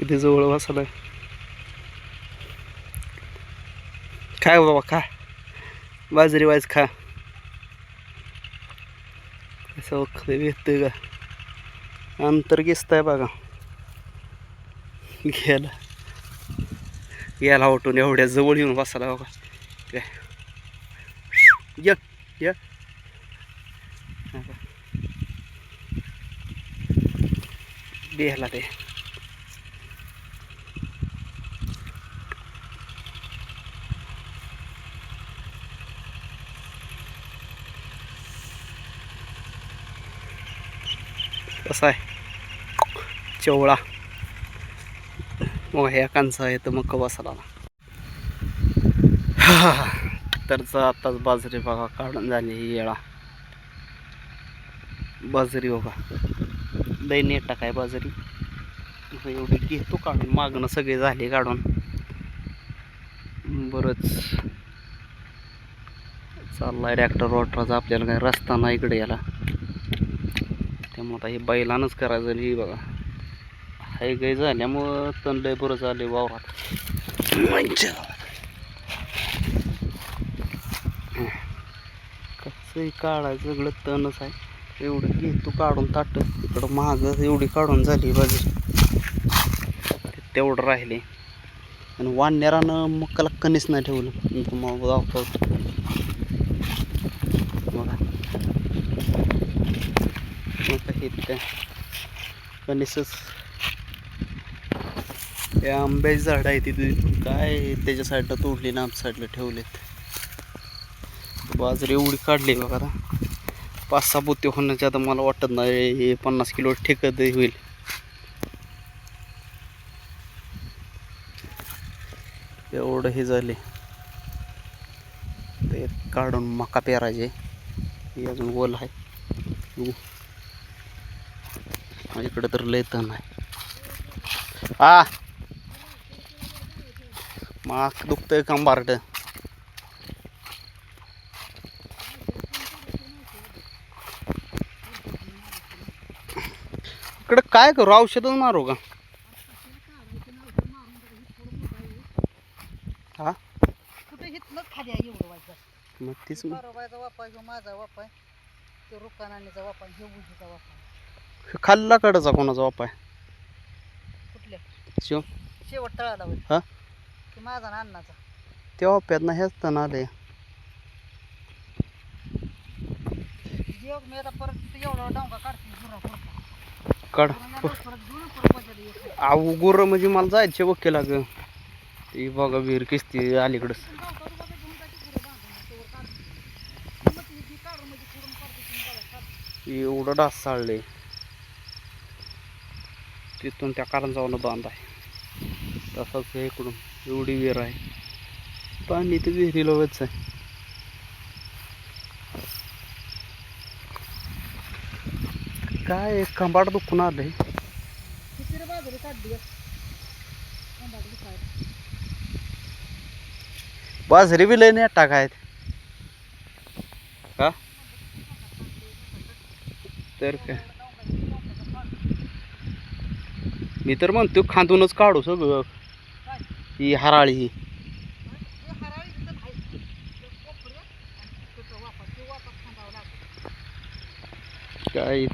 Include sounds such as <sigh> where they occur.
किती जवळ बसलाय काय हो बाबा खा. बाजरी वाज खा. असं खरं येतंय का? अंतर आहे बघा. घ्यायला याला उठून एवढ्या जवळ येऊन बसायला बघा काय? य य. बेहला ते. कसा आहे. चवळा. मग ह्या कांचा आहे तर मग बसायला <laughs> तर आताच बाजरी बघा काढून झाली ही येळा. बाजरी बघा. लई नेटा काय बाजरी. एवढी घेतो काढून मागणं सगळे झाले काढून. बरंच. चाललाय ट्रॅक्टर रोटराचा आपल्याला काय रस्ता नाही इकडे याला त्यामुळे आता हे बैलानंच करायचं आणि हे बघा. हाय गाय झाल्यामुळं तण लय बरं झाले वावरात. कसंही काढायचं सगळं तणच आहे. एवढं घेतो काढून ताट. इकडं महाग एवढी काढून झाली बाजू. तेवढं राहिले. आणि वानण्यारानं मक्काला कणीच नाही ठेवलं. मग दाखवतो बघा मग हे काय कणीसच हे आंब्याची झाड आहे तिथे काय त्याच्या साईडला तोडली ना आमच्या साईडला ठेवलेत. बाजरी एवढी काढली बघा आता पाच सहा पोते होण्याच्या आता मला वाटत नाही. हे पन्नास किलो ठेकत होईल. एवढं हे झाले. ते काढून मका पेरायचे. हे अजून ओल आहे. माझ्याकडे तर लय तण आहे. आ! माक दुखतंय कंबारट इकडे काय करू? औषधच मारू का? हा आहे मग तीच माझा वापा तो रुकानानीचा वापा ह्यो उजीचा वापा खाल्ला कडचा कोणाचा वापाय कुठल्या शिव. शेवट तळाला हा? की माझा ना अण्णाचा. त्या वाप्यात ना हेच तण आले मी आता परत एवढा डांगा काढते गुरा पुरता. काढ. परत गुरु परत बदल येत. आऊ गुरं म्हणजे मला जायचे वकील ग ती बघा विहीर किस्ती अलीकडं एवढं डास चालले तिथून त्या कारंजावनं बांध आहे. तसंच हे इकडून एवढी विहीर आहे. पाणी तर विहिरीला वच आहे. काय कंबाड दुखून रे बाजरी बी लय नेटा काय का तर काय? मी तर म्हणतो खांदूनच काढू सगळं. ही हराळी ही. काय?